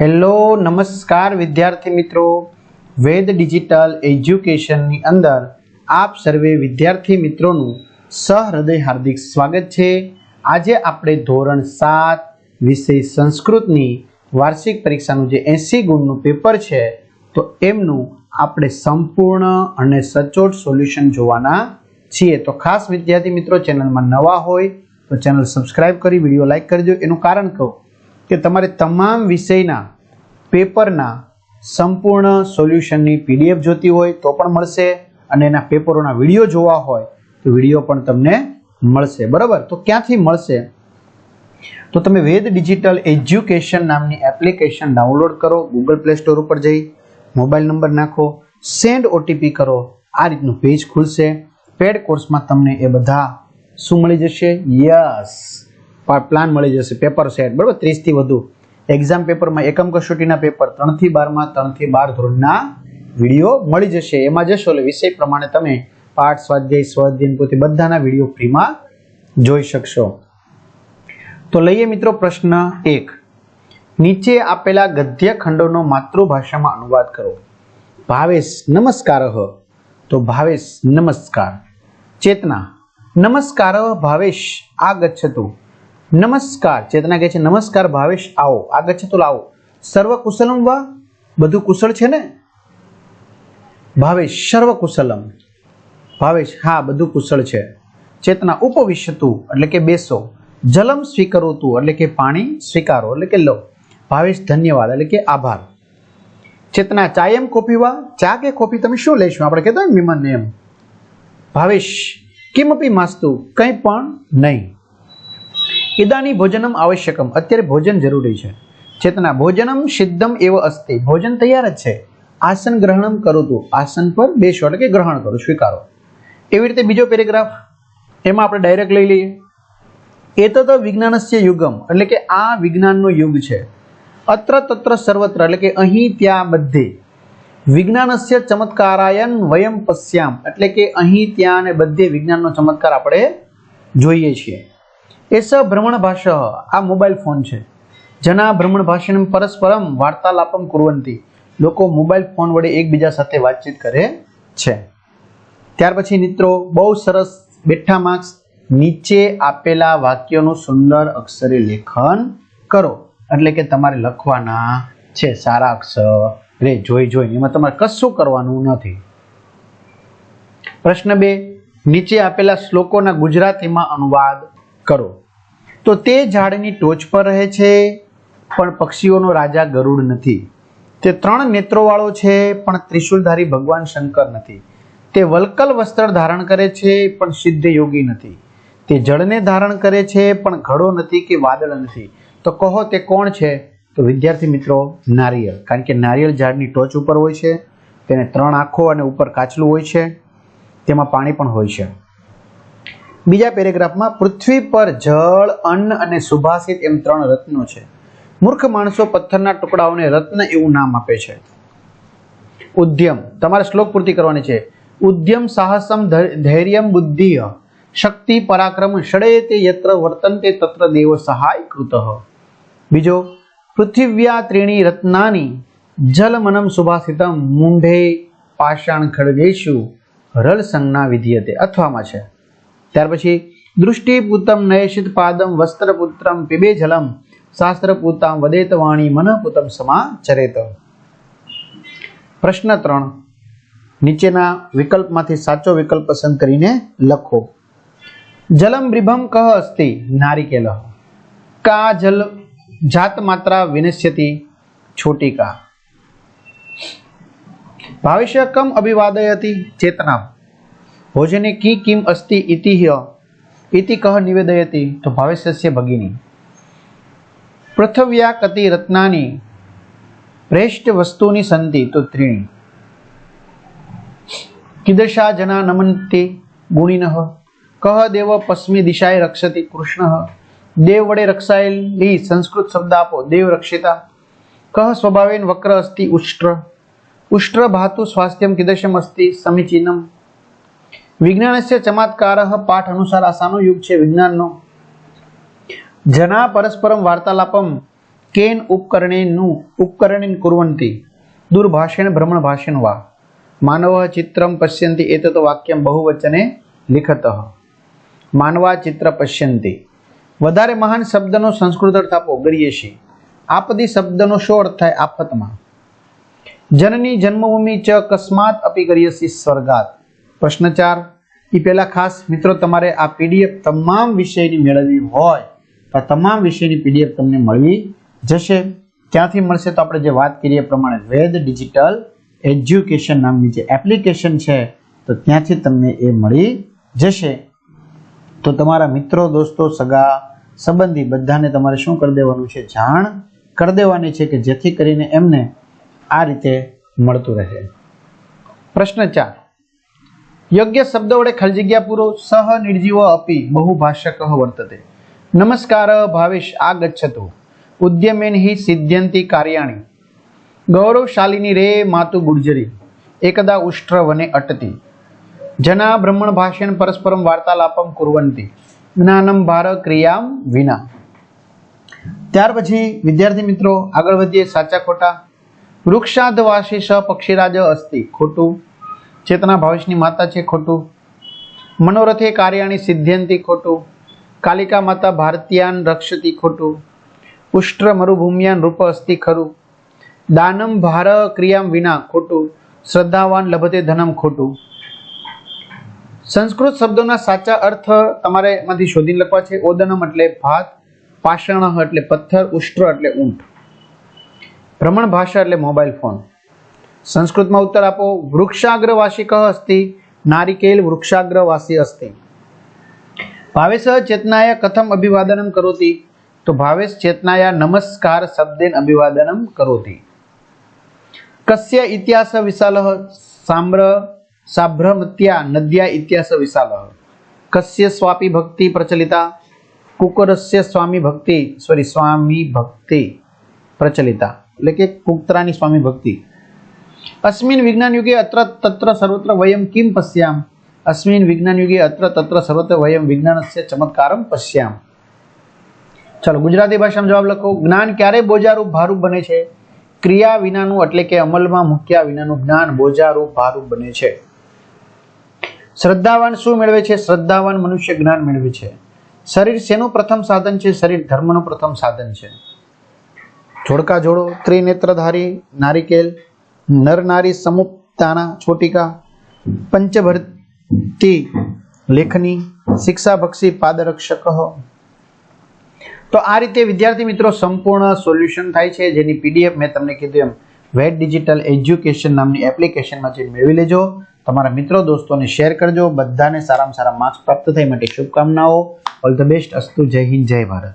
Hello, નમસ્કાર વિદ્યાર્થી મિત્રો. વેદ ડિજિટલ એજ્યુકેશનની અંદર આપ સર્વે વિદ્યાર્થી મિત્રોનું સહૃદય હાર્દિક સ્વાગત છે. આજે આપણે ધોરણ સાત વિષય સંસ્કૃતની વાર્ષિક પરીક્ષાનું જે એંસી ગુણનું પેપર છે, તો એમનું આપણે સંપૂર્ણ અને સચોટ સોલ્યુશન જોવાના છીએ. તો ખાસ વિદ્યાર્થી મિત્રો, ચેનલમાં નવા હોય તો ચેનલ સબસ્ક્રાઈબ કરી, વીડિયો લાઈક કરજો. એનું કારણ કહું કે તમારે તમામ વિષયના, પેપરના સંપૂર્ણ સોલ્યુશનની પીડીએફ જોતી હોય તો પણ મળશે અને એના પેપરોના વીડિયો જોવા હોય તો વીડિયો પણ તમને મળશે. બરાબર? તો ક્યાંથી મળશે? તો તમે વેદ ડિજિટલ એજ્યુકેશન નામની એપ્લિકેશન ડાઉનલોડ કરો ગૂગલ પ્લે સ્ટોર ઉપર જઈ, મોબાઈલ નંબર નાખો, સેન્ડ ઓટીપી કરો, આ રીતનું પેજ ખુલશે. પેડ કોર્સમાં તમને એ બધા શું મળી જશે? યસ! પ્લાન મળી જશે પેપર સેટ બરાબર? ત્રીસથી વધુ. એક્ઝામ પેપરમાં એકમ કસોટીના પેપર ત્રણથી બારમાં, ત્રણથી બાર ધોરણના વીડિયો મળી જશે. એમાં જશો એટલે વિષય પ્રમાણે તમે પાઠ, સ્વાધ્યાય સ્વાધ્યાય પોતે બધાના વીડિયો ફ્રીમાં જોઈ શકશો. તો લઈએ મિત્રો પ્રશ્ન એક. નીચે આપેલા ગદ્ય ખંડોનો માતૃભાષામાં અનુવાદ કરો. ભાવેશ, નમસ્કાર. તો ભાવેશ, નમસ્કાર. ચેતના, નમસ્કાર, ભાવેશ, આગચ્છતુ. નમસ્કાર. ચેતના કહે છે, નમસ્કાર ભાવેશ, આવો. આગચ્છતુ લાવો. સર્વ કુશલમ વા? બધું કુશળ છે ને? ભાવેશ, સર્વ કુશલમ. ભાવેશ, હા, બધું કુશળ છે. ચેતના ઉપવિશતું એટલે કે, બેસો. જલમ સ્વીકરોતું. એટલે કે, પાણી સ્વીકારો. એટલે કે, લો. ભાવેશ, ધન્યવાદ. એટલે કે, આભાર. ચેતના, ચાયમ કોફીવા ચા કે કોફી તમે શું લેશો? આપણે કહેતા મિમન એમ. ભાવેશ, કિમપી માસ્તુ? કંઈ પણ નહીં. ઇદાની ભોજનમ આવશ્યકમ. અત્યારે ભોજન જરૂરી છે. ચેતના, ભોજનમ સિદ્ધમ એવ અસ્તિ. ભોજન તૈયાર જ છે. આસન ગ્રહણમ કરું તું આસન પર બેસો એટલે કે ગ્રહણ કરો, સ્વીકારો. એવી રીતે બીજો પેરેગ્રાફ, એમાં આપણે ડાયરેક્ટ લઈ લઈએ. એ તો વિજ્ઞાનસ્ય યુગમ. એટલે કે આ વિજ્ઞાનનો યુગ છે. અત્ર તત્ર સર્વત્ર, એટલે કે અહીં ત્યાં બધે. વિજ્ઞાનસ્ય ચમત્કારાયન વયમ પશ્યામ. એટલે કે અહીં ત્યાં અને બધે વિજ્ઞાનનો ચમત્કાર આપણે જોઈએ છીએ. એ સ ભ્રમણ ભાષા. આ મોબાઈલ ફોન છે. જના ભ્રમણ ભાષણ પરસ્પરમ વાર્તાલાપમ કુરવંતી. લોકો મોબાઈલ ફોન વડે એકબીજા સાથે વાતચીત કરે છે. ત્યાર પછી મિત્રો, બહુ સરસ બેઠા માર્ક્સ. નીચે આપેલા વાક્યોનું સુંદર અક્ષરે લેખન કરો. એટલે કે તમારે લખવાના છે સારા અક્ષર. રે જોઈ જોઈ. એમાં તમારે કશું કરવાનું નથી. પ્રશ્ન બે, નીચે આપેલા શ્લોકોના ગુજરાતીમાં અનુવાદ કરો. તો તે ઝાડની ટોચ પર રહે છે, પણ પક્ષીઓનો રાજા ગરુડ નથી. તે ત્રણ નેત્રોવાળો છે, પણ ત્રિશુલધારી ભગવાન શંકર નથી. તે વલ્કલ વસ્ત્ર ધારણ કરે છે, પણ સિદ્ધ યોગી નથી. તે જળને ધારણ કરે છે, પણ ઘડો નથી કે વાદળ નથી. તો કહો તે કોણ છે? તો વિદ્યાર્થી મિત્રો, નારિયેળ. કારણ કે નારિયેળ ઝાડની ટોચ ઉપર હોય છે, તેને ત્રણ આંખો અને ઉપર કાચલું હોય છે. તેમાં પાણી પણ હોય છે. બીજા પેરેગ્રાફમાં પૃથ્વી પર જળ, અન્ન અને સુભાષિત એમ ત્રણ રત્નો છે. મૂર્ખ માણસો પથ્થરના ટુકડાઓને રત્ન એવું નામ આપે છે. ઉદ્યમ. તમારે શ્લોક પૂર્તિ કરવાની છે. ઉદ્યમ સાહસમ ધૈર્યમ બુદ્ધિ શક્તિ પરાક્રમ ષડે તે યત્ર વર્તન્તે તત્ર દેવ સહાય કૃત. બીજો, પૃથિવ્યા ત્રીણી રત્નાની જલમનમ સુભાષિતમ મૂંઢે પાષાણ ખડગેશુ રલ સંજ્ઞા વિધિયતે. અથવામાં છે. ત્યાર પછી, દૃષ્ટિપુતમ નયશિત પાદમ વસ્ત્રપુત્રમ પીબે જલમ શાસ્ત્રપૂતામ વદેત વાણી મનપૂતમ સમાચરેત. પ્રશ્ન ત્રણ. નીચેના વિકલ્પમાંથી સાચો વિકલ્પ પસંદ કરીને લખો. જલમ બ્રિભમ કહ અસ્તિ, નારિકેલ. કા જલ જાત માત્રા વિનશ્યતિ છોટી કા ભાવિષ્ય કમ અભિવાદયતિ ચેતના ભોજને કી કિમ અસ્તિ ઇતિ હ્ય? ઇતિ કહ નિવેદયતી? તો ભાવિષ્યસ્ય ભગિની. પૃથવ્યા કતિ રત્નાની પ્રેષ્ઠ વસ્તુની સંતિ તો ત્રીણી. કિદશા જના નમંતિ ગુણિનઃ, કહ દેવ પશ્મિ દિશાએ રક્ષતી કૃષ્ણ, દેવ વડે રક્ષાયેલી સંસ્કૃત શબ્દ આપો દેવ રક્ષિતા, કહ સ્વભાવેન વક્ર અસ્તિ ઉષ્ટ્ર ઉષ્ટ્ર ભાતુ સ્વાસ્થ્યમ કિદશમ અસ્તિ સમીચીનમ. વિજ્ઞાનસ્ય ચમત્કાર પાઠ અનુસાર આસાનો યુગ છે વિજ્ઞાનનો. જના પરસ્પરમ વાર્તાલાપમ કેન ઉપકરણેનું ઉપકરણેન કુર્વંતી દૂરભાષેણ ભ્રમણ ભાષેણ વા. માનવ ચિત્રમ પશ્યંતિ એતત વાક્યમ બહુવચને લિખત. માનવા ચિત્ર પશ્યંતિ. વધારે મહાન શબ્દનો સંસ્કૃત અર્થ આપો ગરીયશી આપદી શબ્દનો શો અર્થ થાય? આફતમાં. જનની જન્મભૂમિ ચ કસ્માત અપી ગરીયસી સ્વર્ગાત. પ્રશ્ન ચાર એ પહેલાં ખાસ મિત્રો તમારે આ પીડીએફ તમામ વિષયની મેળવવી હોય, તો તમામ વિષયની પીડીએફ તમને મળવી જશે. ક્યાંથી મળશે તો આપણે જે વાત કરીએ પ્રમાણે વેદ, ડિજિટલ એજ્યુકેશન નામની જે એપ્લિકેશન છે, તો ત્યાંથી તમને એ મળી જશે. તો તમારા મિત્રો, દોસ્તો, સગા, સંબંધી બધાને તમારે શું કરી દેવાનું છે? જાણ કરી દેવાની છે કે જેથી કરીને એમને આ રીતે મળતું રહે. પ્રશ્ન ચાર યોગ્ય શબ્દ વડે ખાલી જગ્યા પૂરો સહ નિર્જીવ અપી બહુભાષક વર્તતે. નમસ્કાર, ભાવેશ આગચ્છતુ ઉદ્યમેન હિ સિદ્ધ્યંતિ કાર્યાણી. ગૌરવશાલિની રે માતુ ગુર્જરી. એકદા ઉષ્ટ્ર વને અટતી. જના બ્રહ્મણ ભાષણ પરસ્પરમ વાર્તાલાપમ કુર્વંતી. જ્ઞાનમ ભાર ક્રિયામ વિના. ત્યાર પછી, વિદ્યાર્થી મિત્રો, આગળ વધીએ સાચા ખોટા. વૃક્ષાદવાસી સ પક્ષીરાજ અસ્તિ ખોટું. ચેતના ભાવેશની માતા છે ખોટું, મનોરથે કાર્યાણી સિદ્ધ્યંતી ખોટું, કાલિકા માતા ભારતીયાન રક્ષતી ખોટું ઉષ્ટ્ર મરુભૂમિયાન રૂપ અસ્તિ ખરું, દાનમ ભાર ક્રિયામ વિના ખોટું, શ્રદ્ધાવાન લભતે ધનમ ખોટું. સંસ્કૃત શબ્દોના સાચા અર્થ તમારે એમાંથી શોધીને લખવા છે ઓદનમ એટલે ભાત, પાષાણ એટલે પથ્થર, ઉષ્ટ્ર એટલે ઊંટ. ભ્રમણ ભાષા એટલે મોબાઈલ ફોન. સંસ્કૃતમાં ઉત્તર આપો વૃક્ષાગ્રવાસી કહ અસ્તિ, નારિકેલ વૃક્ષાગ્રવાસી અસ્તિ. ભાવેશ ચેતનાય કથમ અભિવાદનમ કરોતી, તો ભાવેશ ચેતનાયા નમસ્કાર શબ્દેન અભિવાદનમ કરોતી. કસ્ય ઇતિહાસ વિશાલ સામ્ર, સાભ્રમત્યા નદ્યા ઇતિહાસ વિશાલ. કસ્ય સ્વાપી ભક્તિ પ્રચલિતા, કુકરસ્ય સ્વામી ભક્તિ સોરી સ્વામી ભક્તિ પ્રચલિતા. એટલે કે કુકતરાની સ્વામી ભક્તિ. અસ્મિન વિજ્ઞાન યુગે અત્ર તત્ર સર્વત્ર વયમ કિમ પશ્યામ અસ્મિન વિજ્ઞાન યુગે અત્ર તત્ર સર્વત્ર વયમ વિજ્ઞાનસ્ય ચમત્કારમ પશ્યામ ચાલો ગુજરાતી ભાષામાં જવાબ લખો. જ્ઞાન ક્યારે બોજારૂપ ભારૂપ બને છે? ક્રિયા વિનાનું એટલે કે અમલમાં મૂક્યા વિનાનું જ્ઞાન બોજારૂપ ભારૂપ બને છે. શ્રદ્ધાવાન શું મેળવે છે? શ્રદ્ધાવાન મનુષ્ય જ્ઞાન મેળવે છે. શરીર શેનું પ્રથમ સાધન છે? શરીર ધર્મનું પ્રથમ સાધન છે. જોડકા જોડો, ત્રિનેત્રધારી, નારિકેલ નર નારી સમુપતાના છોટિકા, પંચભરતી લેખની શિક્ષા ભક્ષી પાદરક્ષક. તો આ રીતે વિદ્યાર્થી મિત્રો સંપૂર્ણ સોલ્યુશન થાય છે. જેની પીડીએફ મેં તમને કીધું એમ વેટ ડિજિટલ એજ્યુકેશન નામની એપ્લિકેશનમાં જઈને મેળવી લેજો. તમારા મિત્રો દોસ્તોને શેર કરજો. બધાને સારામાં સારા માર્ક્સ પ્રાપ્ત થાય માટે શુભકામનાઓ. All the best. અસ્તુ. જય હિન્દ. જય ભારત.